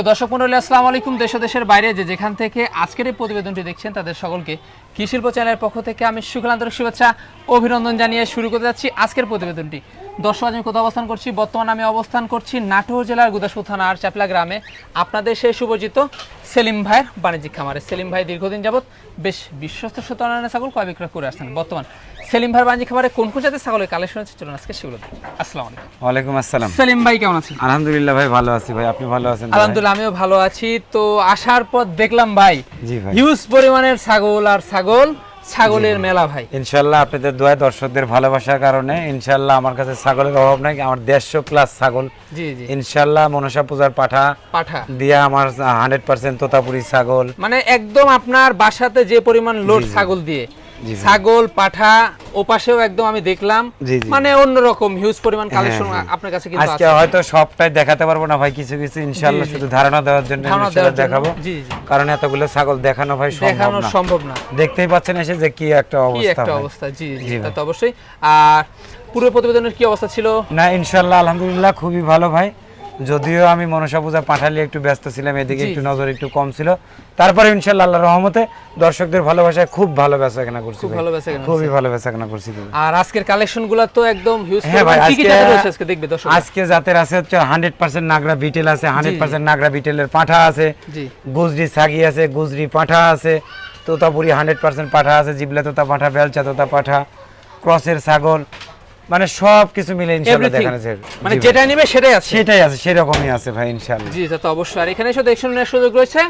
সুপ্রিয় দর্শক মন্ডলী, আসসালামু আলাইকুম। দেশ দেশের বাইরে যে যেখান থেকে আজকের এই প্রতিবেদনটি দেখছেন, তাদের সকলকে কৃষি শিল্প চ্যানেলের পক্ষ থেকে আমি সুখল আন্তরিক শুভেচ্ছা, অভিনন্দন জানিয়ে শুরু করতে যাচ্ছি আজকের প্রতিবেদনটি। দর্শক আমি কোথাও অবস্থান করছি? বর্তমানে আমি অবস্থান করছি নাটোর জেলার গুদাসপুর থানার চাপলা গ্রামে। আপনাদের সেই সুপরিচিত সেলিম ভাইয়ের বাণিজ্যিক খামারে। সেলিম ভাই দীর্ঘদিন যাবত বেশ বিশ্বস্ত সত্যনারায়ণ ছাগল ক্রয় বিক্রয় করে আসছেন। বর্তমান সেলিম ভাইয়ের বাণিজ্যিক খামারে কোন কোন জাতের ছাগলের কালেকশন আছে? চলুন আজকে সেগুলো আসসালামু আলাইকুম। ওয়ালাইকুম আসসালাম। সেলিম ভাই কেমন আছেন? আলহামদুলিল্লাহ ভাই ভালো আছি ভাই আপনি ভালো আছেন আলহামদুলিল্লাহ আমিও ভালো আছি। তো আসার পর দেখলাম ভাই জি ভাই। হিউজ পরিমাণের ছাগল আর ছাগল ছাগলের মেলা ভাই। ইনশাল্লাহ আপনাদের দোয়া দর্শকদের ভালোবাসার কারণে ইনশাল্লাহ আমার কাছে ছাগলের অভাব নাই আমার দেড়শো প্লাস ছাগল। জি জি। ইনশাল্লাহ মনসা পূজার পাঠা পাঠা। দিয়ে আমার হান্ড্রেড পার্সেন্ট তোতাপুরি ছাগল। মানে একদম আপনার বাসাতে যে পরিমাণ লোড। ছাগল দিয়ে ভাই। ছাগল পাঠা ওপাশেও একদম আমি দেখলাম। মানে অন্যরকম হিউজ পরিমাণ কালেকশন হ্যাঁ, হ্যাঁ। আপনার কাছে কিন্তু আজকে হয়তো সবটাই দেখাতে পারব না ভাই কিছু কিছু জি। শুধু ধারণা দেওয়ার জন্য জন্য। দেখাবো। জি জি। কারণ এতগুলো ছাগল দেখানো ভাই সম্ভব দেখানো সম্ভব না। দেখতেই পাচ্ছেন এসে যে কি একটা অবস্থা কি একটা অবস্থা জি জি তা তো অবশ্যই। আর পুরো প্রতিবেদনের কি অবস্থা ছিল? না ইনশাল্লাহ আলহামদুলিল্লাহ খুবই ভালো ভাই। যদিও আমি মনসা পূজা পাঠালি একটু ব্যস্ত ছিলাম এদিকে একটু নজর একটু কম ছিল। তারপরে ইনশাল্লাহ আল্লাহ রহমতে দর্শকদের ভালোবাসায় খুব ভালো বেচা কেনা করছি খুব ভালো বেচাকেনা খুবই ভালো বেচা কেনা করছি আর আজকের কালেকশনগুলা তো একদম হিউজ হ্যাঁ ভাই আজকে আজকে দেখবে দর্শক আজকে জাতের আছে হচ্ছে হান্ড্রেড পার্সেন্ট নাগরা বিটেল আছে হান্ড্রেড পার্সেন্ট নাগরা বিটেলের পাঠা আছে গুজরি ছাগি আছে গুজরি পাঠা আছে তোতাপুরি হান্ড্রেড পার্সেন্ট পাঠা আছে জিবলা তোতা পাঠা বেলচা তোতা পাঠা ক্রসের ছাগল মানে সব কিছু মিলে Everything। দেখানো মানে যেটা নিবে সেটাই আছে। সেটাই আছে সেরকমই আছে ভাই ইনশাল্লাহ জি তা তো অবশ্যই। আর এখানে এসে দেখশন নেওয়ার সুযোগ রয়েছে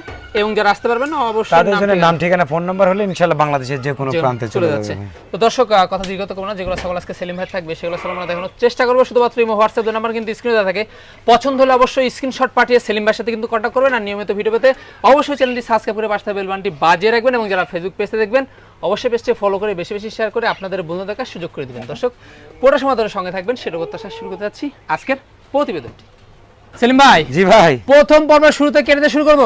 এবং যারা আসতে পারবেন না অবশ্যই তাদের জন্য নাম ঠিকানা ফোন নাম্বার হলে ইনশাল্লাহ বাংলাদেশের যে কোনো প্রান্তে চলে যাচ্ছে। তো দর্শক কথা দীর্ঘত করব না যেগুলো সকল আজকে সেলিম ভাই থাকবে সেগুলো সকল আমরা দেখানোর চেষ্টা করব। শুধুমাত্র ইমো হোয়াটসঅ্যাপ নাম্বার কিন্তু স্ক্রিনে দেওয়া থাকে। পছন্দ হলে অবশ্যই স্ক্রিনশট পাঠিয়ে সেলিম ভাইয়ের সাথে কিন্তু কন্ট্যাক্ট করবেন। আর নিয়মিত ভিডিও পেতে অবশ্যই চ্যানেলটি সাবস্ক্রাইব করে পাশে বেল বাটনটি বাজিয়ে রাখবেন এবং যারা ফেসবুক পেজে দেখবেন অবশ্যই পেজটি ফলো করে বেশি বেশি শেয়ার করে আপনাদের বন্ধু দেখার সুযোগ করে দিবেন। দর্শক পুরো সময় ধরে সঙ্গে থাকবেন। সেটা প্রত্যাশা শুরু করতে যাচ্ছি আজকের প্রতিবেদনটি। সেলিম ভাই জি ভাই। প্রথম পর্বের শুরুতে কেটে শুরু করব?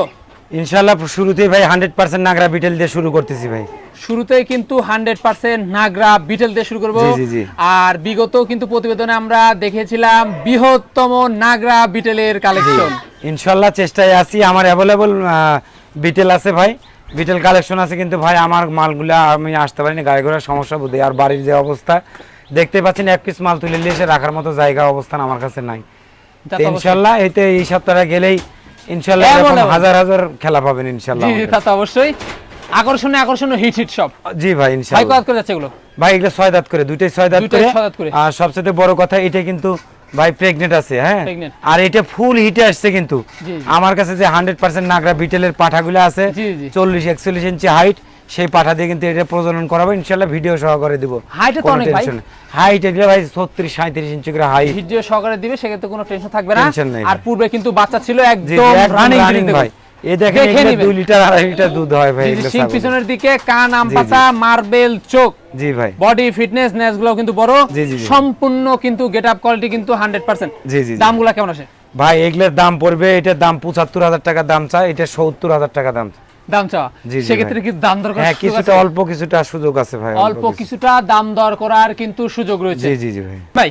ইনশাল্লাহ শুরুতেই ভাই হান্ড্রেড পার্সেন্ট নাগরা বিটেল দিয়ে শুরু করতেছি ভাই। শুরুতেই কিন্তু হান্ড্রেড পার্সেন্ট নাগরা বিটেল দিয়ে শুরু করব। আর বিগত কিন্তু প্রতিবেদনে আমরা দেখেছিলাম বৃহত্তম নাগরা বিটেলের কালেকশন ইনশাল্লাহ চেষ্টায় আছি। আমার অ্যাভেলেবল বিটেল আছে ভাই। বিটেল কালেকশন আছে কিন্তু ভাই আমার মালগুলা আমি আসতে পারিনি গাড়ি ঘোড়ার সমস্যা বুঝি আর বাড়ির যে অবস্থা দেখতে পাচ্ছেন এক পিস মাল তুলে নিয়ে এসে রাখার মতো জায়গা অবস্থান আমার কাছে নাই। ইনশাল্লাহ এতে এই সপ্তাহে গেলেই ইনশাল্লাহ। হাজার হাজার খেলা পাবেন ইনশাল্লাহ। তা তো অবশ্যই আকর্ষণীয় আকর্ষণীয় হিট হিট সব জি ভাই ভাই কত করে যাচ্ছে এগুলো ভাই এগুলো ছয় দাঁত করে দুইটাই ছয় দাঁত করে। আর সবচেয়ে বড় কথা এটা কিন্তু ভাই প্রেগনেন্ট আছে হ্যাঁ? আর এটা ফুল হিটে আসছে কিন্তু। আমার কাছে যে হান্ড্রেড পার্সেন্ট নাগরা বিটেলের পাঠাগুলো আছে। চল্লিশ একচল্লিশ ইঞ্চি হাইট সেই পাঠা দিয়ে কিন্তু এটা প্রজনন করাবো। ইনশাল্লাহ ভিডিও সহকারে দিব। Height তো অনেক ভাই। হাইট এগুলো ভাই ছত্রিশ সাঁত্রিশ ইঞ্চি করে হাইট ভিডিও সহকারে দিবে সেক্ষেত্রে কোনো টেনশন থাকবে না। আর পূর্বে কিন্তু বাচ্চা ছিল একদম রানিং ভাই। এই দেখেন দেখে এগুলো নিবেন। দুই লিটার আড়াই লিটার দুধ হয় ভাই সিং পিছনের দিকে কান আম মার্বেল চোখ। জি ভাই। বডি ফিটনেস নেসগুলো কিন্তু বড়। জি, জি, জি। সম্পূর্ণ কিন্তু গেট কোয়ালিটি কিন্তু হান্ড্রেড পার্সেন্ট। জি জি জি। দামগুলো কেমন আসে? ভাই এগুলোর দাম পড়বে এটার দাম পঁচাত্তর হাজার টাকা দাম চায় এটা সত্তর হাজার টাকা দাম চাওয়া? সেক্ষেত্রে ভাই। কি দাম দর করার হ্যাঁ কিছুটা অল্প কিছুটা সুযোগ আছে ভাই অল্প কিছুটা দাম দর করার কিন্তু সুযোগ রয়েছে। জি জি জি ভাই। ভাই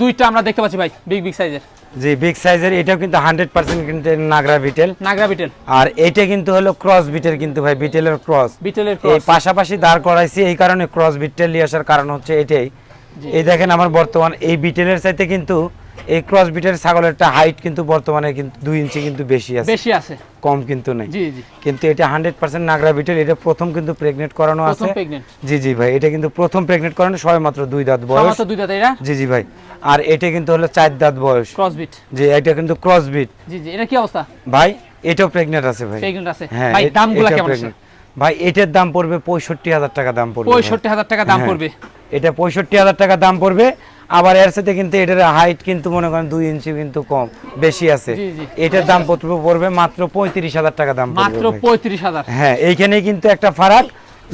দুইটা আমরা দেখতে পাচ্ছি ভাই বিগ বিগ সাইজের জি বিগ সাইজের এটাও কিন্তু হান্ড্রেড পার্সেন্ট কিন্তু নাগরা বিটেল নাগরা বিটেল আর এটা কিন্তু হলো ক্রস বিটেল কিন্তু ভাই বিটেলের ক্রস বিটেলের এই পাশাপাশি দাঁড় করাইছি এই কারণে ক্রস বিটেল নিয়ে আসার কারণ হচ্ছে এটাই। এই দেখেন আমার বর্তমান এই বিটেলের চাইতে কিন্তু এই ক্রস বিটের ছাগলেরটা হাইট কিন্তু বর্তমানে কিন্তু দুই ইঞ্চি কিন্তু বেশি আছে। বেশি আছে। কম কিন্তু নেই। জি জি। কিন্তু এটা হান্ড্রেড পার্সেন্ট নাগরা বিটেল এটা প্রথম কিন্তু প্রেগনেন্ট করানো প্রথম আছে। জি জি ভাই এটা কিন্তু প্রথম প্রেগনেন্ট করানো সবে মাত্র দুই দাঁত বয়স। দুই দাঁত এটা জি জি ভাই আর এটা কিন্তু হলো চার দাঁত বয়স। ক্রস বিট জি এটা কিন্তু ক্রস বিট জি জি এটা কি অবস্থা? ভাই এটাও প্রেগনেন্ট আছে ভাই। প্রেগনেন্ট আছে। হ্যাঁ ভাই দামগুলো কেমন আছে। ভাই এটার দাম পড়বে পঁয়ষট্টি হাজার টাকা দাম পড়বে পঁয়ষট্টি হাজার টাকা দাম হ্যাঁ। পড়বে। এটা পঁয়ষট্টি হাজার টাকা দাম পড়বে আবার এর সাথে কিন্তু এটার হাইট কিন্তু মনে করেন দুই ইঞ্চি কিন্তু কম বেশি আছে। এটার দাম পড়বে মাত্র পঁয়ত্রিশ হাজার টাকা দাম মাত্র পঁয়ত্রিশ হাজার। হ্যাঁ এইখানে কিন্তু একটা ফারাক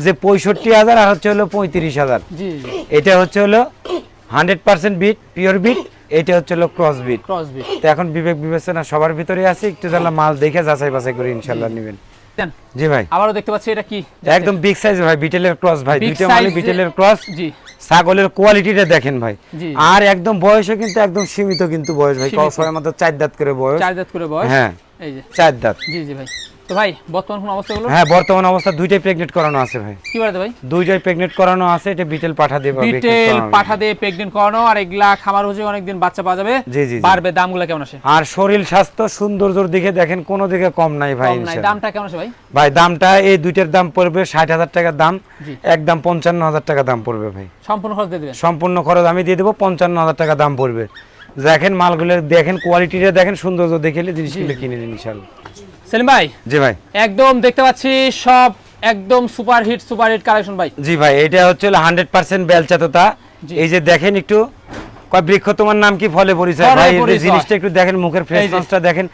যে পঁয়ষট্টি হাজার আর হচ্ছে হলো পঁয়ত্রিশ হাজার। এটা হচ্ছে হলো হান্ড্রেড পার্সেন্ট বিট পিওর বিট এটা হচ্ছে হলো ক্রস বিট ক্রস বিট তো এখন বিবেক বিবেচনা সবার ভিতরে আছে একটু জানলা মাল দেখে যাচাই বাছাই করে ইনশাল্লাহ নেবেন। জি ভাই। আবারও দেখতে পাচ্ছি এটা কি? একদম বিগ সাইজ ভাই বিটেলের ক্রস ভাই দুইটা মানে বিটেলের ক্রস জি। ছাগলের কোয়ালিটিটা দেখেন ভাই। আর একদম বয়সও কিন্তু একদম সীমিত কিন্তু বয়স ভাই। কক্সবাজারের মতো চার দাঁত করে বয়স। চার দাঁত করে বয়স। হ্যাঁ। এই যে। চার দাঁত। জি জি ভাই। তো ভাই বর্তমান কোন অবস্থা হলো হ্যাঁ বর্তমান অবস্থা দুইটাই প্রেগনেন্ট করানো আছে ভাই। কি বাড়াতে ভাই? দুইটাই প্রেগনেন্ট করানো আছে এটা বিটেল পাঠা দেবে বিটেল পাঠা দিয়ে প্রেগনেন্ট করানো আর এগুলা খামার হচ্ছে অনেকদিন বাচ্চা পাওয়া যাবে। জি, জি। বাড়বে দামগুলো কেমন আসে? আর শরীর স্বাস্থ্য সৌন্দর্যর দিকে দেখেন কোনো দিকে কম নাই ভাই কম নাই। ইনশাআল্লাহ। দামটা কেমন আসে ভাই? ভাই দামটা এই দুইটার দাম পড়বে ষাট হাজার টাকার দাম। একদম পঞ্চান্ন হাজার টাকা দাম পড়বে ভাই। সম্পূর্ণ খরচ দিয়ে দিবেন? সম্পূর্ণ খরচ আমি দিয়ে দেবো পঞ্চান্ন হাজার টাকা দাম পড়বে। দেখেন মালগুলো দেখেন কোয়ালিটিটা দেখেন সৌন্দর্য দেখেলে জিনিসগুলো কিনে নিন ইনশাল্লাহ সেলিম ভাই? জি ভাই। একদম দেখতে পাচ্ছি সব একদম super hit super hit collection ভাই। জি ভাই এটা হচ্ছে হান্ড্রেড পার্সেন্ট বেলচাততা। এই যে দেখেন একটু কয় বৃক্ষ তোমার নাম কি? ফলে পরিচয়। ভাই এই জিনিসটা একটু দেখেন মুখের ফ্রেশনেসটা দেখেন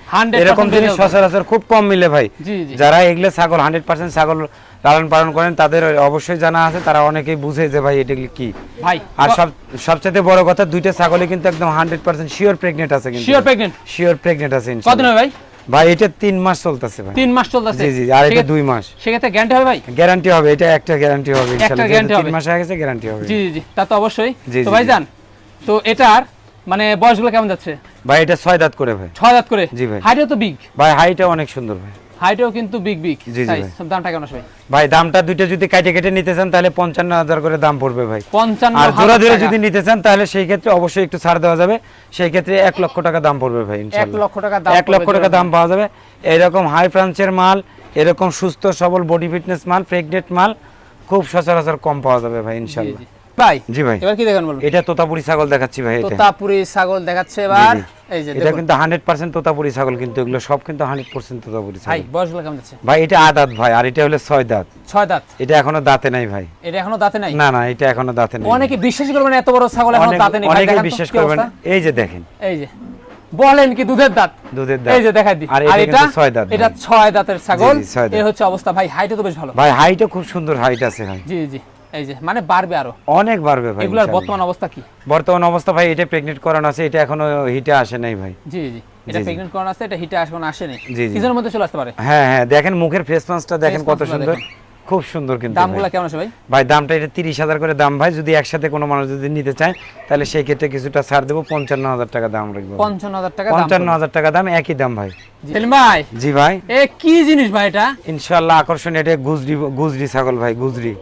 এরকম জিনিস। সচরাচর খুব কম মিলে ভাই। জি, জি। যারা এগুলো ছাগল হান্ড্রেড পার্সেন্ট ছাগল লালন পালন করেন তাদের অবশ্যই জানা আছে তারা অনেকেই বুঝে যে ভাই এটা কি। ভাই আর সব সবচেয়ে বড় কথা দুইটা ছাগলে কিন্তু একদম হান্ড্রেড পার্সেন্ট শিওর প্রেগনেন্ট আছে কিন্তু। শিওর প্রেগনেন্ট শিওর প্রেগনেন্ট আছে ইনশাআল্লাহ। ভাই? ভাই এটা তিন মাস চলতেছে ভাই। তিন মাস চলতেছে? জি জি আর এটা দুই মাস। সেক্ষেত্রে গ্যারান্টি হবে ভাই? গ্যারান্টি হবে এটা একটা গ্যারান্টি হবে ইনশাআল্লাহ। guarantee যেহেতু তিন মাস হয়ে গেছে গ্যারান্টি হবে। জি জি তা তো অবশ্যই। তো জি, ভাই জি। যান তো এটার মানে বয়সগুলো কেমন যাচ্ছে? ভাই এটা ছয় দাঁত করে ভাই। ছয় দাঁত করে? জি ভাই। হাইটও তো বিগ ভাই হাইটা অনেক সুন্দর ভাই। হাইটও কিন্তু বিগ বিগ। দামটা কেমন আসবে? ভাই দামটা দুইটা যদি কাটে কেটে নিতে চান তাহলে পঞ্চান্ন হাজার করে দাম পড়বে ভাই। পঞ্চান্ন আর জোড়া যদি নিতে চান তাহলে সেই ক্ষেত্রে অবশ্যই একটু ছাড় দেওয়া যাবে। সেই ক্ষেত্রে এক লক্ষ টাকা দাম পড়বে ভাই এক লক্ষ টাকা দাম এক লক্ষ টাকা দাম পাওয়া যাবে। এরকম হাই ফ্রান্সের মাল এরকম সুস্থ সবল বডি ফিটনেস মাল প্রেগনেন্ট মাল খুব সচরাচর কম পাওয়া যাবে ভাই জি। ভাই জি ভাই। এবার কি দেখেন বলুন? এটা তোতাপুরি ছাগল দেখাচ্ছি ভাই এটা। তোতাপুরি ছাগল দেখাচ্ছে এবার। এটা কিন্তু হান্ড্রেড পার্সেন্ট তোতাপুরি ছাগল কিন্তু এগুলো সব কিন্তু হান্ড্রেড পার্সেন্ট তোতাপুরি ছাগল। বয়সগুলো কেমন যাচ্ছে? ভাই এটা আদাত ভাই আর এটা হলো ছয় দাঁত। ছয় দাঁত? এটা এখনও দাঁতে নাই ভাই। এটা এখনও দাঁতে নাই? না না এটা এখনও দাঁতে নাই। অনেকে বিশ্বাস করবেন এত বড় ছাগল এখনও দাঁতে নেই। অনেকে বিশ্বাস করবেন এই যে দেখেন। এই যে। বলেন কি দুধের দাঁত? দুধের দাঁত। এই যে দেখাই দিই আর আর এটা এটা? ছয় দাঁত এটা ছয় দাঁতের ছাগল। এই হচ্ছে অবস্থা। ভাই হাইটও তো বেশ ভালো। ভাই হাইটও খুব সুন্দর হাইট আছে ভাই। জি জি। এই যে মানে বাড়বে আরও। অনেক বাড়বে ভাই এগুলার। বর্তমান অবস্থা কি? বর্তমান অবস্থা ভাই এটা প্রেগনেন্ট করানো আছে এটা এখনও হিটে আসে নাই ভাই। জি জি এটা। করানো আছে এটা হিটে জি, জি। সিজনের মধ্যে চলে আসতে পারে? হ্যাঁ হ্যাঁ দেখেন মুখের ফেস মাস্কটা দেখেন কত সুন্দর। খুব সুন্দর কিন্তু দামগুলো কেমন আছে ভাই? ভাই দামটা এটা তিরিশ হাজার করে দাম। ভাই যদি একসাথে কোনো মানুষ যদি নিতে চায় তাহলে সেই ক্ষেত্রে কিছুটা ছাড় দেবো পঞ্চান্ন হাজার টাকা দাম রাখব। পঞ্চান্ন হাজার টাকা দাম। পঞ্চান্ন হাজার টাকা দাম একই দাম ভাই। ভাই। জি ভাই। এ কি জিনিস ভাই এটা? ইনশাল্লাহ আকর্ষণ এটা গুজরি গুজরি ছাগল ভাই গুজরি।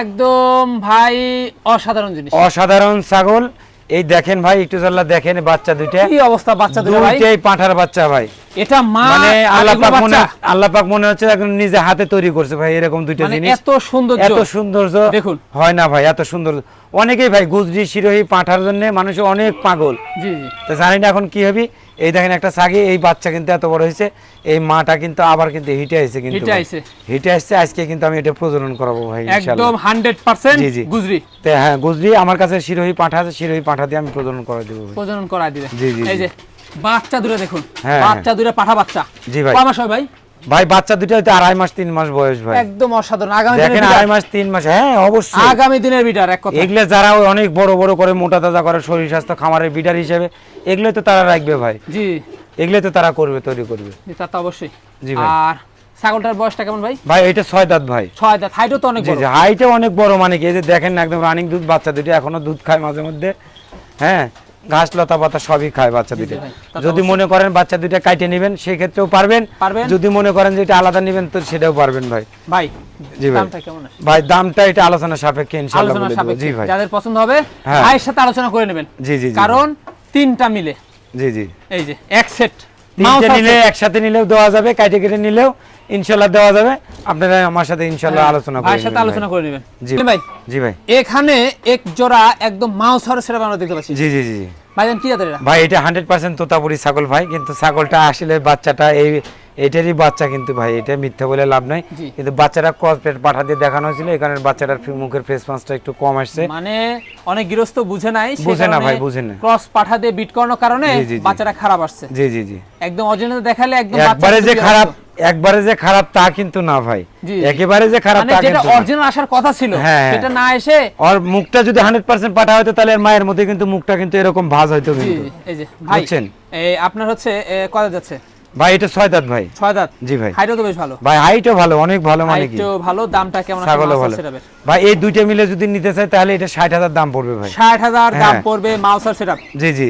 একদম ভাই অসাধারণ জিনিস। অসাধারণ ছাগল। এই দেখেন ভাই একটু জানলা দেখেন বাচ্চা দুইটা। কি অবস্থা বাচ্চা দুটো ভাই? দুইটাই পাঁঠার বাচ্চা ভাই। এটা মা মানে আল্লাহ পাক মনে আল্লাহ পাক মনে হচ্ছে একদম নিজে হাতে তৈরি করছে ভাই এরকম দুইটা মানে জিনিস। এত সৌন্দর্য। এত সৌন্দর্য দেখুন। হয় না ভাই এত সুন্দর। অনেকেই ভাই গুজরি শিরোহী পাঁঠার জন্য মানুষ অনেক পাগল। জি জি। তো জানি না এখন কি হবে। এই দেখেন একটা সাগি এই বাচ্চা কিন্তু এত বড় হয়েছে এই মাটা কিন্তু আবার কিন্তু হিটে আইছে কিন্তু হিটে। আইছে। হিটে আসছে আজকে কিন্তু আমি এটা প্রজনন করাবো ভাই ইনশাআল্লাহ একদম হান্ড্রেড পার্সেন্ট জি, জি। গুজরি তে হ্যাঁ গুজরি আমার কাছে শিরোহী পাঁঠা আছে শিরোহী পাঠা দিয়ে আমি প্রজনন করে দেব প্রজনন করাই দিবে জি, জি, এই যে বাচ্চা দূরে দেখুন হ্যাঁ, বাচ্চা দূরে পাঠা বাচ্চা জি ভাই। কয় মাস হয় ভাই ভাই বাচ্চা দুটো হয়তো আড়াই মাস তিন মাস বয়স ভাই। একদম অসাধারণ। আগামী দেখেন আড়াই মাস তিন মাস হ্যাঁ অবশ্যই। আগামী দিনের বিটার এক কথা। এগুলো যারা অনেক বড় বড় করে মোটা তাজা করে শরীর স্বাস্থ্য খামারের বিডার হিসেবে এগুলো তো তারা রাখবে ভাই। জি। এগুলো তো তারা করবে তৈরি করবে। তা তো অবশ্যই। জি ভাই। আর ছাগলটার বয়সটা কেমন ভাই? ভাই এটা ছয় দাঁত ভাই। ছয় দাঁত। হাইটও তো অনেক বড়। জি হাইটে অনেক বড় মানে কি এই যে দেখেন না একদম রানিং দুধ বাচ্চা দুটো এখনও দুধ খায় মাঝে মধ্যে। হ্যাঁ ঘাস লতা পাতা সবই খায় বাচ্চা তা যদি মনে করেন বাচ্চা দুটো কাইটে নেবেন সেই ক্ষেত্রেও পারবেন। যদি মনে করেন যে এটা আলাদা নেবেন তো সেটাও পারবেন ভাই। ভাই জি ভাই। দামটা কেমন আছে? ভাই দামটা এটা আলোচনা সাপেক্ষে ইনশাআল্লাহ বলে দেবো। জি ভাই। যাদের পছন্দ হবে হ্যাঁ। ভাইয়ের সাথে আলোচনা করে নেবেন। জি জি কারণ তিনটা মিলে। জি জি। এই যে এক সেট তিনটে নিলে একসাথে নিলেও দেওয়া যাবে কাইটে কেটে নিলেও ইনশাল্লাহ দেওয়া যাবে। আপনারা আমার সাথে ইনশাল্লাহ আলোচনা করে হ্যাঁ, ভাইয়ের সাথে আলোচনা করে নেবেন। জি ভাই জি ভাই। এখানে এক জোড়া একদম মাউস হরে সেটা আমরা দেখতে পাচ্ছি। জি জি জি। ভাইজান কি জাতের ভাই এটা হান্ড্রেড পার্সেন্ট তোতাপুরি ছাগল ভাই কিন্তু ছাগলটা আসলে বাচ্চাটা এই এটারই বাচ্চা কিন্তু ভাই এটা মিথ্যা বলে লাভ নাই। কিন্তু বাচ্চাটা ক্রস পেট পাঠা দিয়ে দেখানো হয়েছিল এখানে বাচ্চাটার মুখের ফেস মাসটা একটু কম আসছে। মানে অনেক গৃহস্থ বুঝে নাই বুঝে না ভাই, বুঝে না। ক্রস পাঠা দিয়ে বিট করানোর কারণে। বাচ্চাটা খারাপ আসছে। জি জি জি। একদম অরিজিনাল দেখালে একদম একবারে যে খারাপ। একবারে যে খারাপ তা কিন্তু না ভাই। একেবারে যে খারাপ মানে তা কিন্তু। অরিজিনাল আসার কথা ছিল হ্যাঁ, হ্যাঁ। সেটা না এসে ওর মুখটা যদি হান্ড্রেড পার্সেন্ট পাঠা হয়তো তাহলে মায়ের মধ্যে কিন্তু মুখটা কিন্তু এরকম ভাজ হয়তো জি, কিন্তু। এই যে ভাই বুঝছেন? এই আপনার হচ্ছে কত যাচ্ছে? ভাই এটা ছয় দাঁত ভাই। ছয় দাঁত? জি ভাই। হাইটও তো বেশ ভালো। ভাই হাইটও ভালো অনেক ভালো মানে কি। হাইটও ভালো দামটা কেমন আছে? ছাগলও ভালো। ভাই এই দুইটা মিলে যদি নিতে চাই তাহলে এটা ষাট হাজার দাম পড়বে ভাই। ষাট হাজার দাম হ্যাঁ। পড়বে মাউসার সেটআপ জি জি।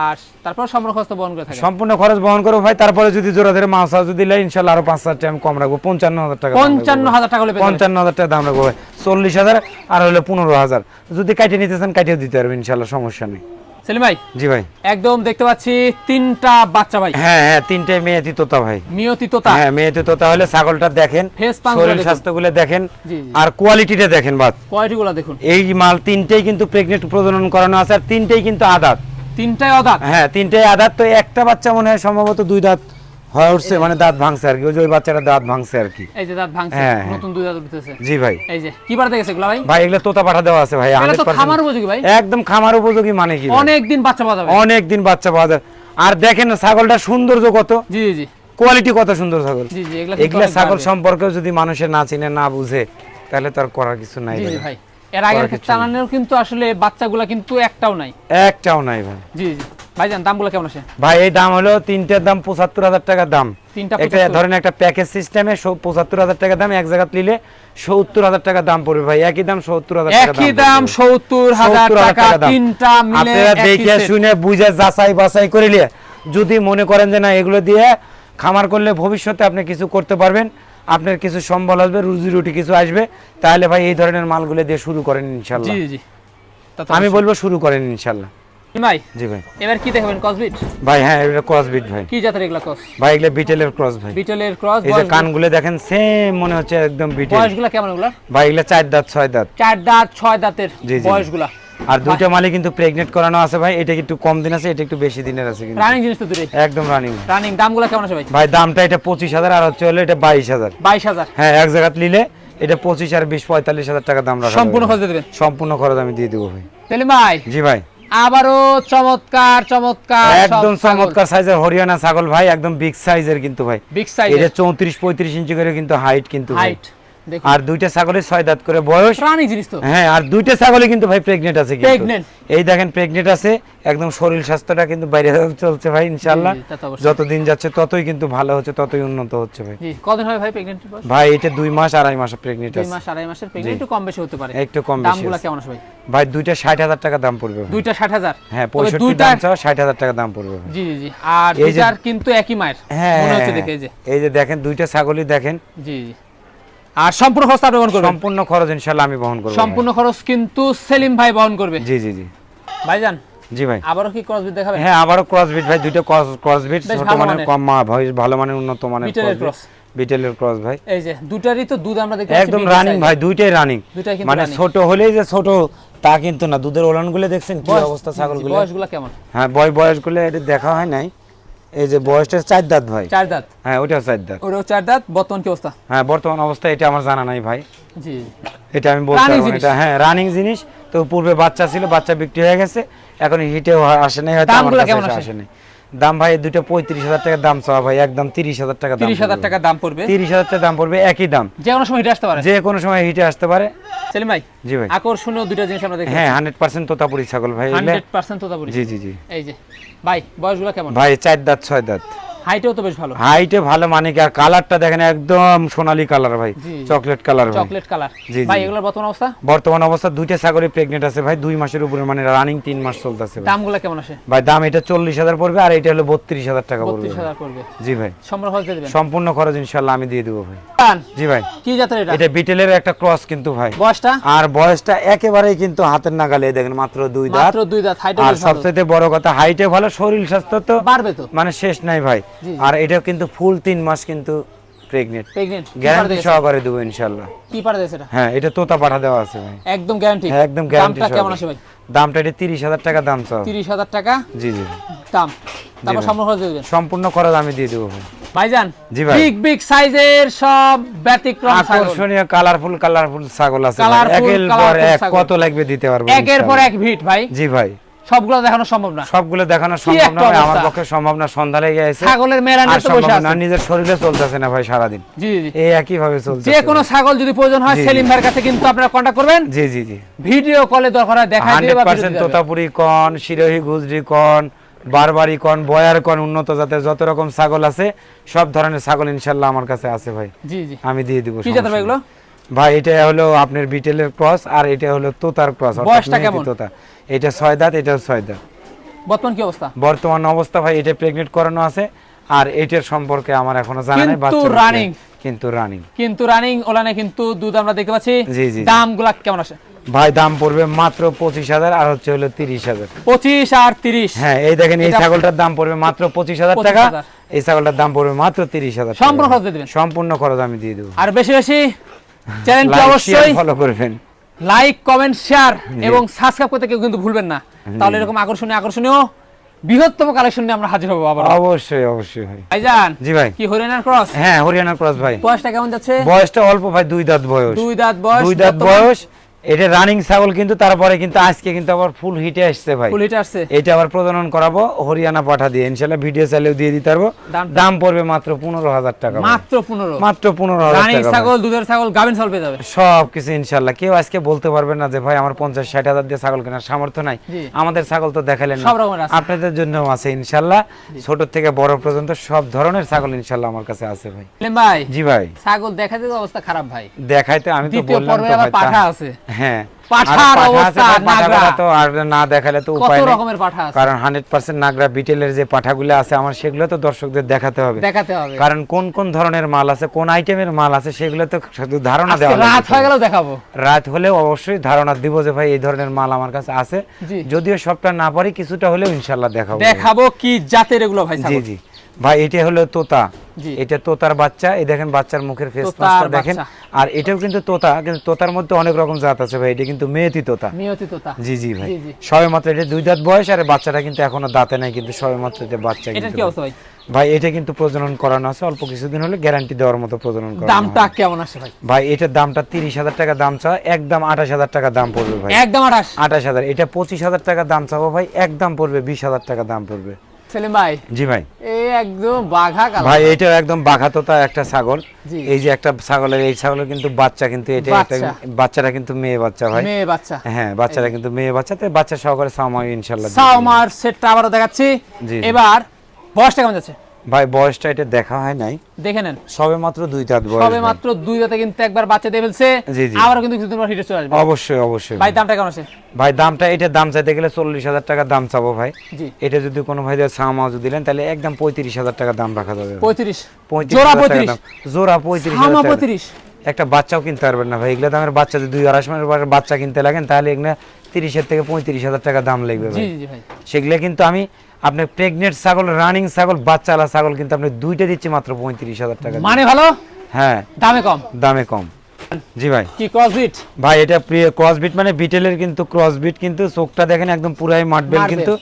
আর তারপর সম্পূর্ণ খরচ বহন করে থাকে সম্পূর্ণ খরচ বহন ভাই তারপরে যদি জোড়া ধরে মাছ যদি লাই ইনশাল্লাহ আরও পাঁচ হাজার টাকা আমি কম রাখব পঞ্চান্ন হাজার টাকা পঞ্চান্ন। হাজার টাকা হলে। পঞ্চান্ন হাজার টাকা দাম রাখব ভাই। চল্লিশ হাজার আর হলো পনেরো হাজার যদি কাটিয়ে নিতে চান কাটিয়ে দিতে পারবেন ইনশাল্লাহ সমস্যা নেই। সেলিম ভাই? জি ভাই। একদম দেখতে পাচ্ছি তিনটা বাচ্চা ভাই। হ্যাঁ হ্যাঁ তিনটে মেয়েতি তোতা ভাই। মিয়তি তোতা। হ্যাঁ মেয়েতি তোতা হলে ছাগলটা দেখেন শরীর দেখুন। স্বাস্থ্যগুলো দেখেন। আর কোয়ালিটিটা দেখেন বাদ। কোয়ালিটি গুলা দেখুন। এই মাল তিনটেই কিন্তু প্রেগনেন্ট প্রজনন করানো আছে আর তিনটেই কিন্তু আদাত। তিনটাই অদাঁত? হ্যাঁ তিনটেই আদাত। তো একটা বাচ্চা মনে হয় সম্ভবত দুই দাঁত হয়ে উঠছে মানে দাঁত ভাঙছে আর কি। ওই যে ওই বাচ্চাটা দাঁত ভাঙছে আর কি। এই যে দাঁত ভাঙছে হ্যাঁ, হ্যাঁ। নতুন দুই দাঁত উঠতেছে জি ভাই। এই যে কি এগুলা ভাই? ভাই এগুলো তোতা পাঠা দেওয়া আছে ভাই তো খামার উপযোগী ভাই? একদম খামার উপযোগী মানে কি? অনেক দিন বাচ্চা পাওয়া যাবে। অনেক দিন বাচ্চা পাওয়া যায়। আর দেখেন না ছাগলটা সৌন্দর্য কত? জি জি কোয়ালিটি কত সুন্দর ছাগল? জি জি এগুলা ছাগল। সম্পর্কেও যদি মানুষের না চিনে না বুঝে তাহলে তো আর করার কিছু নাই। ভাই। এর আগের চালানের কিন্তু আসলে বাচ্চাগুলা কিন্তু একটাও নাই। একটাও নাই ভাই। জি জি। ভাইজান দামগুলো কেমন আছে? ভাই এই দাম হলো তিনটের দাম পঁচাত্তর হাজার টাকা দাম। তিনটা একটা ধরেন একটা প্যাকেজ সিস্টেমে পঁচাত্তর হাজার টাকা দাম এক জায়গা নিলে সত্তর হাজার টাকা দাম পড়বে ভাই। একই দাম সত্তর হাজার টাকা একই দাম সত্তর হাজার 70,000 টাকা তিনটা মিলে আপনারা দেখে শুনে বুঝে যাচাই বাছাই যদি মনে করেন যে না এগুলো দিয়ে খামার করলে ভবিষ্যতে আপনি কিছু করতে পারবেন আপনার কিছু সম্বল আসবে রুজি রুটি কিছু আসবে তাহলে ভাই এই ধরনের মালগুলো দিয়ে শুরু করেন ইনশাল্লাহ জি জি। আমি বলব শুরু করেন ইনশাল্লাহ ভাই। জি ভাই। এবার কি দেখাবেন কসবিট ভাই হ্যাঁ এটা ভাই। কি জাতের এগুলা ক্রস ভাই এগুলো বিটেলের ক্রস ভাই। বিটেলের ক্রস এই যে কানগুলো দেখেন সেম মনে হচ্ছে একদম বিটেল বয়সগুলা কেমন এগুলা ভাই এগুলো চার দাঁত ছয় দাঁত। চার দাঁত ছয় দাঁতের। বয়সগুলা। আর দুইটা মালে কিন্তু প্রেগনেন্ট করানো আছে ভাই এটা একটু কম দিন আছে এটা একটু বেশি দিনের আছে কিন্তু। রানিং জিনিস তো দূরে। একদম রানিং রানিং দামগুলা কেমন আছে ভাই? ভাই দামটা এটা পঁচিশ হাজার আর হচ্ছে হলো এটা বাইশ হাজার। বাইশ হাজার? হ্যাঁ এক জায়গাত নিলে এটা পঁচিশ আর বিশ পঁয়তাল্লিশ হাজার টাকা দাম রাখা সম্পূর্ণ খরচ দেবেন? সম্পূর্ণ খরচ আমি দিয়ে দেবো ভাই। তাহলে ভাই জি ভাই। আবারও চমৎকার চমৎকার একদম চমৎকার সাইজের হরিয়ানা ছাগল ভাই একদম বিগ সাইজের কিন্তু ভাই। বিগ সাইজ এটা চৌত্রিশ পঁয়ত্রিশ ইঞ্চি করে কিন্তু হাইট কিন্তু হাইট আর দুইটা ছাগলের ছয় দাঁত করে বয়স। রানিং জিনিস তো। হ্যাঁ আর দুইটা ছাগলে কিন্তু ভাই প্রেগনেন্ট আছে কিন্তু। এই দেখেন প্রেগনেন্ট আছে একদম শরীর স্বাস্থ্যটা কিন্তু বাইরে চলছে ভাই ইনশাআল্লাহ। জি, তা তো অবশ্যই। যত দিন যাচ্ছে ততই কিন্তু ভালো হচ্ছে ততই উন্নত হচ্ছে ভাই। জি কদিন হয় ভাই প্রেগনেন্ট ভাই এটা দুই মাস আড়াই মাস প্রেগনেন্ট দুই মাস আড়াই মাসের প্রেগনেন্ট একটু কম বেশি হতে পারে। একটু কম বেশি দামগুলা আছে। কেমন আছে ভাই? ভাই দুইটা ষাট হাজার টাকা দাম পড়বে। দুইটা ষাট হাজার? হ্যাঁ তবে পঁয়ষট্টি দুইটা দাম চাও ষাট হাজার টাকা দাম পড়বে। জি জি জি। আর দুইটার কিন্তু একই মায়ের হ্যাঁ হচ্ছে দেখে এই যে। এই যে দেখেন দুইটা ছাগলই দেখেন। জি জি। আর সম্পূর্ণ খরচ আপনি বহন করবেন? সম্পূর্ণ খরচ ইনশাল্লাহ আমি বহন করব। সম্পূর্ণ খরচ কিন্তু সেলিম ভাই বহন করবে। জি জি জি। ভাইজান জি ভাই। আবারও কি ক্রস বিট দেখাবেন? হ্যাঁ আবারও ক্রস বিট ভাই দুটো ক্রস বিট ছোট মানের। কম মা ভাই ভালো মানের উন্নত মানের ক্রস। বিটেলের ক্রস ভাই। এই যে দুটারই তো দুধ আমরা দেখতে একদম রানিং ভাই দুইটাই রানিং মানে ছোট হলেই যে ছোট তা কিন্তু না। দুধের ওলানগুলো দেখছেন কি অবস্থা ছাগলগুলো? বয়সগুলা কেমন? হ্যাঁ বয় বয়সগুলো এটা দেখা হয় নাই। এই যে বয়সটা চার দাঁত ভাই। চার দাঁত। হ্যাঁ ওইটাও চার দাঁত। ওরও চার দাঁত বর্তমান কি অবস্থা? হ্যাঁ বর্তমান অবস্থা এটা আমার জানা নাই ভাই। জি। এটা আমি বলতে পারব এটা হ্যাঁ রানিং জিনিস। তো পূর্বে বাচ্চা ছিল বাচ্চা বিক্রি হয়ে গেছে। এখন হিটেও আসে নাই হয়তো আমার কাছে? আসে নাই। দাম ভাই দুটো পঁয়ত্রিশ হাজার টাকা দাম চাওয়া ভাই একদম তিরিশ হাজার টাকা তিরিশ হাজার টাকা দাম পড়বে? তিরিশ হাজার টাকা দাম পড়বে একই দাম। যে কোনো সময় হিটে আসতে পারে। যে কোনো সময় হিটে আসতে পারে। সেলিম ভাই জি ভাই। আকর্ষণীয় দুটো জিনিস আমরা দেখি হ্যাঁ হান্ড্রেড পার্সেন্ট তোতাপুরি ছাগল ভাই। Hundred percent Totapuri. জি জি জি। এই যে ভাই বয়সগুলো কেমন? ভাই চার দাঁত ছয় দাঁত। হাইটেও তো বেশ ভালো। হাইটে ভালো মানে কি আর কালারটা দেখেন একদম সোনালী কালার ভাই চকলেট কালার ভাই। চকলেট কালার জি, ভাই এগুলোর বর্তমান অবস্থা? বর্তমান অবস্থা দুইটা প্রেগনেন্ট আছে ভাই দুই মাসের উপরে মানে রানিং তিন মাস চলতেছে ভাই। দামগুলো কেমন আসে? ভাই দাম এটা চল্লিশ হাজার পড়বে আর এটা হলো বত্রিশ হাজার টাকা পড়বে পড়বে। জি ভাই। সম্পূর্ণ খরচ দিয়ে সম্পূর্ণ খরচ ইনশাল্লাহ আমি দিয়ে দেবো ভাই। জি ভাই। কি জাতের এটা? এটা বিটেলের একটা ক্রস কিন্তু ভাই। বয়সটা? আর বয়সটা একেবারেই কিন্তু হাতের নাগালে দেখেন মাত্র দুই দাঁত। মাত্র দুই দাঁত হাইটও আর সবচেয়ে বড় কথা হাইটে ভালো শরীর স্বাস্থ্য তো বাড়বে তো। মানে শেষ নাই ভাই। আর এটা কিন্তু ফুল তিন মাস কিন্তু প্রেগনেন্ট প্রেগনেন্ট গ্যারান্টি সহকারে দেবো ইনশাল্লাহ কি পারে দিয়েছে এটা? হ্যাঁ এটা তোতা পাঠা দেওয়া আছে ভাই। একদম গ্যারান্টি হ্যাঁ, একদম গ্যারান্টি দামটা কেমন আসে ভাই? দামটা এটা তিরিশ হাজার টাকা দাম চাও। টাকা? জি জি। দাম। তারপর সম্পূর্ণ খরচ দিয়ে সম্পূর্ণ খরচ আমি দিয়ে দেবো ভাই। ভাইজান জি ভাই। বিগ বিগ সাইজের সব ব্যতিক্রম আকর্ষণীয় কালারফুল কালারফুল ছাগল আছে একের পর এক কত লাগবে দিতে পারব একের পর এক ভিট ভাই। জি ভাই। সবগুলো দেখানো সম্ভব না। সবগুলো দেখানো সম্ভব না আমার পক্ষে সম্ভব না সন্ধ্যা লেগে গেছে। ছাগলের মেলা নিয়ে তো বসে না আছে। নিজের শরীরে চলতেছে না ভাই সারাদিন। জি জি। এই একই ভাবে চলছে যে কোনো ছাগল যদি প্রয়োজন হয়। সেলিম ভাইয়ের কাছে কিন্তু আপনারা কন্টাক্ট করবেন। জি জি জি। ভিডিও কলে দরকার হয় দেখাই দিয়ে বা। তোতাপুরি কন শিরোহী গুজরি কন বারবারি কন বয়ার কন উন্নত জাতের যত রকম ছাগল আছে সব ধরনের ছাগল ইনশাল্লাহ আমার কাছে আছে ভাই। জি জি। আমি দিয়ে দিব কি জাতের ভাই এগুলো? ভাই এটা হলো আপনার বিটেলের ক্রস আর এটা হলো তোতার ক্রস? তোতা। এটা ছয় দাঁত এটা ছয় দাঁত। বর্তমান কি অবস্থা? বর্তমান অবস্থা ভাই এটা প্রেগনেন্ট করানো আছে আর এটার সম্পর্কে আমার এখনও জানা নাই কিন্তু running। কিন্তু রানিং কিন্তু রানিং ওলানে কিন্তু দুধ আমরা দেখতে পাচ্ছি। জি, জি। দামগুলা কেমন আসে ভাই দাম পড়বে মাত্র পঁচিশ হাজার আর হচ্ছে হলো তিরিশ হাজার। পঁচিশ আর তিরিশ। হ্যাঁ এই দেখেন এই ছাগলটার দাম পড়বে মাত্র পঁচিশ হাজার টাকা। এই ছাগলটার দাম পড়বে মাত্র তিরিশ হাজার। সম্পূর্ণ খরচ দিয়ে দিবেন। সম্পূর্ণ খরচ আমি দিয়ে দেবো। আর বেশি বেশি চ্যানেলটি অবশ্যই। ফলো করবেন। লাইক কমেন্ট শেয়ার এবং সাবস্ক্রাইব করতে কেউ কিন্তু ভুলবেন না। তাহলে এরকম আকর্ষণীয় আকর্ষণীয় বৃহত্তম কালেকশন নিয়ে আমরা হাজির হব আবার অবশ্যই অবশ্যই ভাই। ভাইজান জি ভাই। কি হরিয়ানার ক্রস হ্যাঁ হরিয়ানার ক্রস ভাই। বয়সটা কেমন যাচ্ছে? বয়সটা অল্প ভাই দুই দাঁত বয়স। দুই দাঁত বয়স দুই দাঁত বয়স। এটা রানিং ছাগল কিন্তু তারপরে কিন্তু আজকে কিন্তু আবার ফুল হিটে আসছে ভাই। ফুল হিটে আসছে। এটা আবার প্রজনন করাবো হরিয়ানা পাঠা দিয়ে। ইনশাল্লাহ ভিডিও চাইলেও দিয়ে দিতে পারব। দাম পড়বে মাত্র পনেরো হাজার টাকা মাত্র পনেরো। মাত্র পনেরো হাজার রানিং ছাগল দুধের ছাগল গাভিন ছাগল পেয়ে যাবে। সব কিছু ইনশাল্লাহ। কেউ আজকে বলতে পারবে না যে ভাই আমার পঞ্চাশ ষাট হাজার দিয়ে ছাগল কেনার সামর্থ্য নাই। আমাদের ছাগল তো দেখালেন না। সব রকমের আছে। আপনাদের জন্য আছে ইনশাল্লাহ। ছোট থেকে বড় পর্যন্ত সব ধরনের ছাগল ইনশাল্লাহ আমার কাছে আছে ভাই। ভাই। জি ভাই। ছাগল দেখা দিতে অবস্থা খারাপ ভাই। দেখাইতে আমি তো বললাম তো তা- পাঠা আছে। হ্যাঁ। পাঠার অবস্থা, নাগরা। তো আর না দেখালে তো উপায় নেই। রকমের পাঠা আছে? কারণ হান্ড্রেড পার্সেন্ট নাগরা বিটেলের যে পাঠাগুলো আছে আমার সেগুলো তো দর্শকদের দেখাতে হবে। দেখাতে হবে। কারণ কোন কোন ধরনের মাল আছে কোন আইটেমের মাল আছে সেগুলো তো শুধু ধারণা দেওয়া রাত। হয়ে গেল দেখাবো। রাত হলেও অবশ্যই ধারণা দিব যে ভাই এই ধরনের মাল আমার কাছে আছে। যদিও সবটা না পারি কিছুটা হলেও ইনশাল্লাহ দেখাবো। দেখাবো কি জাতের এগুলো ভাই জি জি। ভাই এটা হলো তোতা। এটা তোতার বাচ্চা। এই দেখেন বাচ্চার মুখের ফেস দেখেন। আর এটাও কিন্তু তোতা কিন্তু তোতার মধ্যে অনেক রকম জাত আছে ভাই এটা কিন্তু মেয়েতি তোতা। নিয়তি তোতা। জি জি ভাই। সবে মাত্র এটা দুই দাঁত বয়স আর বাচ্চাটা কিন্তু এখনও দাঁতে নাই কিন্তু সবে মাত্র এটা বাচ্চা কিন্তু কি অবস্থা ভাই? ভাই এটা কিন্তু প্রজনন করানো আছে অল্প কিছুদিন হলে গ্যারান্টি দেওয়ার মতো প্রজনন করানো দামটা কেমন আসে ভাই? ভাই এটার দামটা তিরিশ হাজার টাকা দাম চা একদম আঠাশ হাজার টাকা দাম পড়বে ভাই। একদম আঠাশ। আঠাশ হাজার এটা পঁচিশ হাজার টাকা দাম চাবো ভাই একদম পড়বে বিশ হাজার টাকা দাম পড়বে। সেলিম ভাই জি ভাই। এই একদম বাঘা কালার। ভাই এটাও একদম বাঘাতোতা একটা ছাগল। এই যে একটা ছাগলের এই ছাগলের কিন্তু বাচ্চা কিন্তু এটা একটা বাচ্চা। বাচ্চাটা কিন্তু মেয়ে বাচ্চা ভাই। মেয়ে বাচ্চা। হ্যাঁ বাচ্চাটা কিন্তু মেয়ে বাচ্চা। তো বাচ্চা সহকারে সাওমা ইনশাল্লাহ সাওমার সেটটা আবারও দেখাচ্ছি। এবার বয়সটা কেমন যাচ্ছে? ভাই বয়সটা এটা দেখা হয় নাই। দেখে নেন। সবে মাত্র দুই দাঁত বয়স সবে মাত্র দুই দাঁতে কিন্তু একবার বাচ্চা দিয়ে ফেলছে। জি। কিন্তু কিছুদিন পর হিটে চলে আসবে। অবশ্যই অবশ্যই। ভাই। দামটা কেমন আছে? ভাই দামটা এটা দাম চাইতে গেলে চল্লিশ হাজার টাকা দাম চাবো ভাই। এটা যদি কোনো ভাই সামাজও দিলেন তাহলে একদম পঁয়ত্রিশ হাজার টাকা দাম রাখা যাবে। পঁয়ত্রিশ। জোড়া পঁয়ত্রিশ। জোড়া পঁয়ত্রিশ। পঁয়ত্রিশ। একটা বাচ্চাও কিনতে পারবেন না ভাই। এগুলো দামের বাচ্চা যদি দুই আড়াই মাসের পরে বাচ্চা কিনতে লাগেন তাহলে এগুলো তিরিশের থেকে পঁয়ত্রিশ হাজার টাকা দাম লাগবে ভাই। সেগুলো কিন্তু আমি আপনার প্রেগনেন্ট ছাগল রানিং ছাগল বাচ্চালা ছাগল কিন্তু আপনি দুইটা দিচ্ছি মাত্র পঁয়ত্রিশ হাজার টাকা মানে ভালো? হ্যাঁ। দামে কম? দামে কম। জি ভাই। কি ক্রসবিট ভাই এটা ক্রসবিট মানে বিটেলের কিন্তু ক্রসবিট কিন্তু চোখটা দেখেন একদম পুরাই মাটবেল কিন্তু।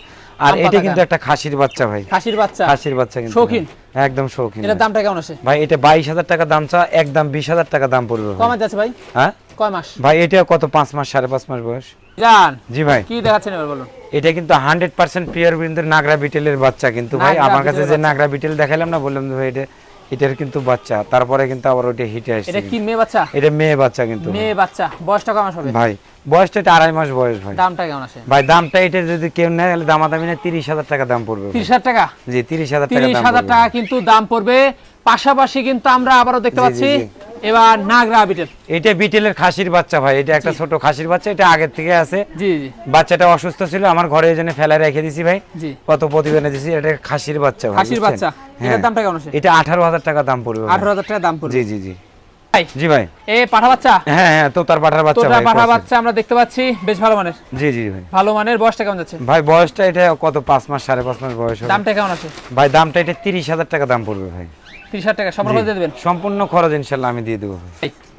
আর এটা কিন্তু একটা খাসির বাচ্চা ভাই। খাসির বাচ্চা? খাসির বাচ্চা কিন্তু শৌখিন? একদম শৌখিন দামটা কেমন আছে ভাই এটা বাইশ হাজার টাকা দাম চা একদম বিশ হাজার টাকা দাম পড়বে ভাই। কমে যাচ্ছে ভাই? হ্যাঁ? কয় মাস? ভাই এটা কত? পাঁচ মাস সাড়ে পাঁচ মাস বয়স। জান জি ভাই। কি দেখাচ্ছেন এবার বলুন? এটা কিন্তু হান্ড্রেড পার্সেন্ট পিওর বৃন্দের নাগরা বিটেলের বাচ্চা কিন্তু ভাই আমার কাছে যে নাগরা বিটেল দেখালাম না বললাম ভাই এটা এটার কিন্তু বাচ্চা। তারপরে কিন্তু আবার ওইটা হিটে আসছে। এটা কি মেয়ে বাচ্চা? এটা মেয়ে বাচ্চা কিন্তু মেয়ে বাচ্চা। বয়সটা কয় মাস হবে ভাই বয়সটা এটা আড়াই মাস বয়স ভাই। দামটা কেমন আছে ভাই দামটা এটা যদি কেউ নেয় তাহলে দামাদামি না তিরিশ হাজার টাকা দাম পড়বে। তিরিশ হাজার টাকা? জি তিরিশ হাজার টাকা তিরিশ হাজার টাকা কিন্তু দাম পড়বে। পাশাপাশি কিন্তু আমরা আবারও দেখতে পাচ্ছি। এবার নাগরা বিটেল। এটা বিটেলের খাসির বাচ্চা ভাই এটা একটা ছোট খাসির বাচ্চা এটা আগের থেকে আছে। জি জি। বাচ্চাটা অসুস্থ ছিল আমার ঘরে এই জন্য ফেলা রেখে দিছি ভাই। কত প্রতিবেদনে দিছি এটা খাসির বাচ্চা ভাই খাসির বাচ্চা। হ্যাঁ। এটার দামটা কেমন আছে? এটা আঠারো হাজার টাকা দাম পড়বে ভাই। আঠারো হাজার টাকা দাম পড়বে। জি জি জি। জি ভাই। এ পাঠা বাচ্চা? হ্যাঁ হ্যাঁ তো তার পাঠার বাচ্চা ভাই পাঠা বাচ্চা আমরা দেখতে পাচ্ছি বেশ ভালো মানের। জি জি ভাই। ভালো মানের বয়সটা কেমন যাচ্ছে? ভাই বয়সটা এটা কত পাঁচ মাস সাড়ে পাঁচ মাস বয়স হবে। দামটা কেমন আছে? ভাই দামটা এটা তিরিশ হাজার টাকা দাম পড়বে ভাই। তিরিশ হাজার টাকা সম্পর্ক দিয়ে দেবেন? সম্পূর্ণ খরচ ইনশাল্লাহ আমি দিয়ে দেবো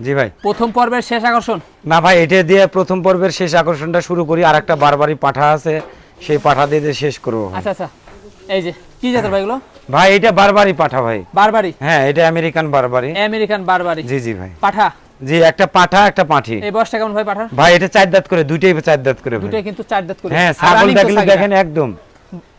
জি ভাই। প্রথম পর্বের শেষ আকর্ষণ? না ভাই এটা দিয়ে প্রথম পর্বের শেষ আকর্ষণটা শুরু করি আর একটা বারবারই পাঠা আছে সেই পাঠা দিয়ে দিয়ে শেষ করব আচ্ছা আচ্ছা। এই যে কি জাতের ভাই এগুলো? ভাই এটা বারবারই পাঠা ভাই। বারবারি হ্যাঁ এটা আমেরিকান বারবারই। আমেরিকান বারবারি জি জি ভাই। পাঠা? জি একটা পাঠা একটা পাঠি। এই বয়সটা কেমন ভাই পাঠার? ভাই এটা চার দাঁত করে দুইটাই চার দাঁত করে ভাই। কিন্তু চার দাঁত করে। হ্যাঁ ছাগল দেখলে দেখেন একদম।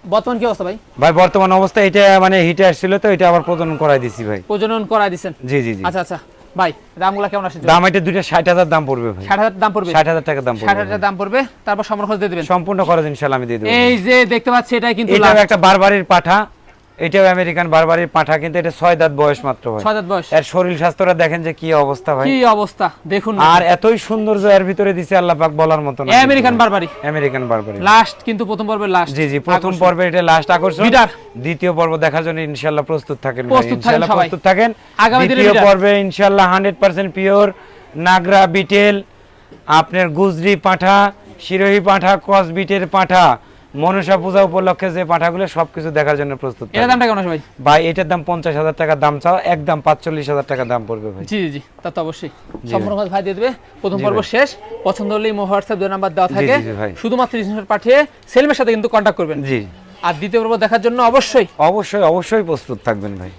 বর্তমান কি অবস্থা ভাই? ভাই বর্তমান অবস্থা এটা মানে হিটে আসছিল তো এটা আবার প্রজনন করাই দিছি ভাই। প্রজনন করাই দিছেন? জি জি জি। আচ্ছা আচ্ছা। ভাই দামগুলা কেমন আসছে? দাম এটা দুইটা ষাট হাজার দাম পড়বে ভাই। ষাট হাজার দাম পড়বে? ষাট হাজার টাকা দাম ষাট পড়বে হাজার দাম পড়বে তারপর সম্পূর্ণ খরচ দিয়ে দিবেন। সম্পূর্ণ খরচ ইনশাল্লাহ আমি দিয়ে দেবো এই যে দেখতে পাচ্ছি এটা কিন্তু এটা। একটা বারবারির পাঠা। এটাও আমেরিকান বারবারির পাঠা কিন্তু এটা ছয় দাঁত বয়স মাত্র ভাই। ছয় দাঁত বয়স। এর শরীর স্বাস্থ্যটা দেখেন যে কি অবস্থা ভাই। কি অবস্থা দেখুন। আর এতই সৌন্দর্য এর ভিতরে দিছে আল্লাহ পাক বলার মতো না। American Barbari American Barbari last কিন্তু প্রথম পর্বের লাস্ট জি জি প্রথম পর্বে এটা লাস্ট আকর্ষণ। দ্বিতীয় পর্ব দেখার জন্য ইনশাআল্লাহ প্রস্তুত থাকেন প্রস্তুত থাকেন ইনশাআল্লাহ সবাই। প্রস্তুত থাকেন। আগামী দিনে দ্বিতীয় পর্বে ইনশাআল্লাহ 100% পিওর নাগরা বিটেল আপনার গুজরি পাঠা শিরোহী পাঠা ক্রস বিটের পাঠা। মনসা পূজা উপলক্ষে যে পাঠাগুলো সবকিছু দেখার জন্য প্রস্তুত এর থাকেন। দামটা কেমন ভাই? ভাই এটার দাম পঞ্চাশ হাজার টাকা দাম চাও একদম পাঁচচল্লিশ হাজার টাকা দাম পড়বে ভাই। জি জি জি তা তো অবশ্যই। সম্পূর্ণ কথা ভাই দিয়ে দেবে। প্রথম পর্ব শেষ। পছন্দ হলে ইমো হোয়াটসঅ্যাপ দুই নাম্বার দেওয়া থাকে। শুধুমাত্র স্ক্রিনশট পাঠিয়ে সেলমের সাথে কিন্তু কন্ট্যাক্ট করবেন। জি। আর দ্বিতীয় পর্ব দেখার জন্য অবশ্যই অবশ্যই অবশ্যই প্রস্তুত থাকবেন ভাই।